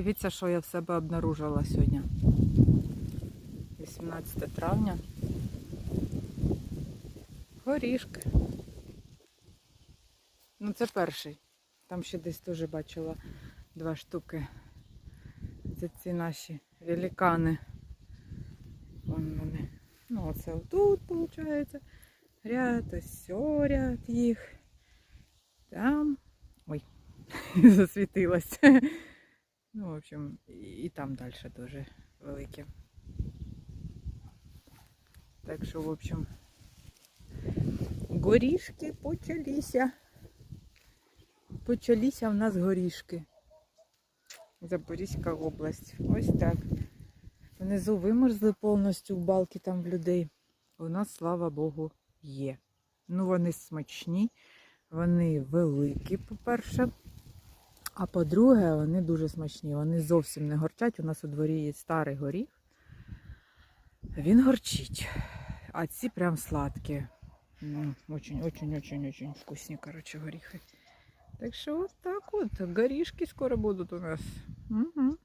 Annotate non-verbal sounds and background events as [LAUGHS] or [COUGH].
Дивіться, що я в себе обнаружила сьогодні. 18 травня. Горішки. Ну, це перший. Там ще десь теж бачила два штуки. Це ці наші великани. Вон вони. Ну, оце тут, виходить. Ряд, ось ряд їх. Там. Ой, [LAUGHS] засвітилась. Ну, в общем, і, там далі дуже великі. Так що, в общем, горішки почалися. Почалися в нас горішки. Запорізька область. Ось так. Внизу вимерзли повністю балки там в людей. У нас, слава Богу, є. Ну, вони смачні, вони великі, по-перше. А по-друге, вони дуже смачні. Вони зовсім не горчать. У нас у дворі є старий горіх. Він горчить. А ці прям сладкі. Ну, очень, очень, очень, очень вкусні, короче, горіхи. Так що от так от. Горішки скоро будуть у нас. Угу.